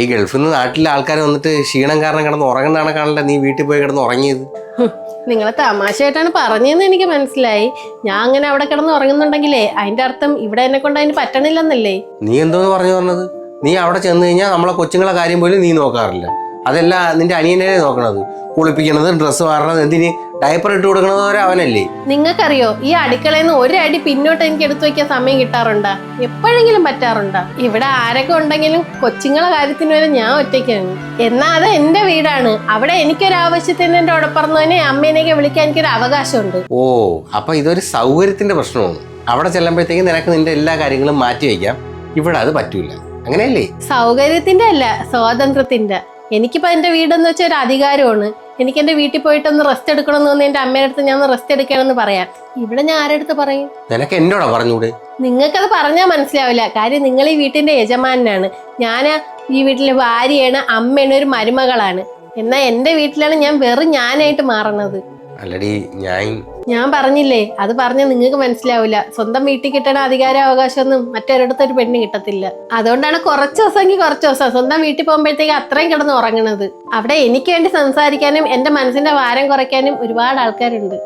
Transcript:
ഈ ഗൾഫിൽ നിന്ന് നാട്ടിലെ ആൾക്കാർ വന്നിട്ട് ക്ഷീണം കാരണം കിടന്ന് ഉറങ്ങുന്നതാണ് കാണണ്ട നീ വീട്ടിൽ പോയി കിടന്ന് ഉറങ്ങിയത്. നിങ്ങൾ തമാശയായിട്ടാണ് പറഞ്ഞതെന്ന് എനിക്ക് മനസ്സിലായി. ഞാൻ അങ്ങനെ അവിടെ കിടന്ന് ഉറങ്ങുന്നുണ്ടെങ്കിലേ അതിന്റെ അർത്ഥം ഇവിടെ എന്നെ കൊണ്ട് അതിന് പറ്റണില്ലെന്നല്ലേ? നീ എന്തോന്ന് പറഞ്ഞു പറഞ്ഞത്? നീ അവിടെ ചെന്ന് കഴിഞ്ഞാൽ നമ്മളെ കൊച്ചുങ്ങളെ കാര്യം പോലും നീ നോക്കാറില്ല. അതല്ല നിന്റെ അനിയനെ നോക്കണത്. കുളിപ്പിക്കണത് ഡ്രസ്സ് മാറണത് എന്തിന്? ഡയപ്പർ ഇട്ട് കൊടുക്കണത് വരെ അവനല്ലേ? നിങ്ങൾക്കറിയോ ഈ അടുക്കളയിൽ നിന്ന് ഒരു അടി പിന്നോട്ട് എനിക്ക് എടുത്തു വെക്കാൻ സമയം കിട്ടാറുണ്ടാ? എപ്പോഴെങ്കിലും പറ്റാറുണ്ടാ? ഇവിടെ ആരൊക്കെ ഉണ്ടെങ്കിലും കൊച്ചുങ്ങളെ കാര്യത്തിന് വരെ ഞാൻ ഒറ്റയ്ക്കാണ് എന്നാ അത് എന്റെ വീടാണ്. അവിടെ എനിക്കൊരു ആവശ്യത്തിന് എന്റെ ഉടപ്പറന്നവനെ അമ്മേനെയൊക്കെ വിളിക്കാൻ എനിക്കൊരു അവകാശമുണ്ട്. ഓ അപ്പൊ ഇതൊരു സൗകര്യത്തിന്റെ പ്രശ്നമാണ്. അവിടെ ചെല്ലുമ്പോഴത്തേക്ക് നിനക്ക് നിന്റെ എല്ലാ കാര്യങ്ങളും മാറ്റി വയ്ക്കാം. ഇവിടെ അത് പറ്റൂല. അങ്ങനെയല്ലേ? സൗകര്യത്തിന്റെ അല്ല സ്വാതന്ത്ര്യത്തിന്റെ. എനിക്കിപ്പോ എന്റെ വീടെന്ന് വെച്ചാൽ ഒരു അധികാരമാണ്. എനിക്ക് എന്റെ വീട്ടിൽ പോയിട്ട് ഒന്ന് റെസ്റ്റ് എടുക്കണം എന്ന് എന്റെ അമ്മയുടെ അടുത്ത് ഞാൻ റെസ്റ്റ് എടുക്കണമെന്ന് പറയാം. ഇവിടെ ഞാൻ ആരുടെ അടുത്ത് പറയും? നിനക്ക് എന്നോടാ പറഞ്ഞൂടെ നിങ്ങൾക്കത് പറഞ്ഞാൽ മനസ്സിലാവില്ല. കാര്യം നിങ്ങൾ ഈ വീട്ടിന്റെ യജമാനാണ്. ഞാൻ ഈ വീട്ടിലെ ഭാര്യയാണ് അമ്മയാണ് ഒരു മരുമകളാണ്. എന്നാൽ എന്റെ വീട്ടിലാണ് ഞാൻ വെറും ഞാനായിട്ട് മാറണത്. അല്ലടി ഞാൻ ഞാൻ പറഞ്ഞില്ലേ അത് പറഞ്ഞ നിങ്ങൾക്ക് മനസ്സിലാവില്ല സ്വന്തം വീട്ടിൽ കിട്ടണ അധികാര അവകാശമൊന്നും മറ്റൊരിടത്ത് ഒരു പെണ്ണ് കിട്ടത്തില്ല. അതുകൊണ്ടാണ് കുറച്ച് ദിവസമെങ്കിൽ കുറച്ച് ദിവസം സ്വന്തം വീട്ടിൽ പോകുമ്പോഴത്തേക്ക് അത്രയും കിടന്ന് ഉറങ്ങണത്. അവിടെ എനിക്ക് വേണ്ടി സംസാരിക്കാനും എന്റെ മനസ്സിന്റെ ഭാരം കുറയ്ക്കാനും ഒരുപാട് ആൾക്കാരുണ്ട്.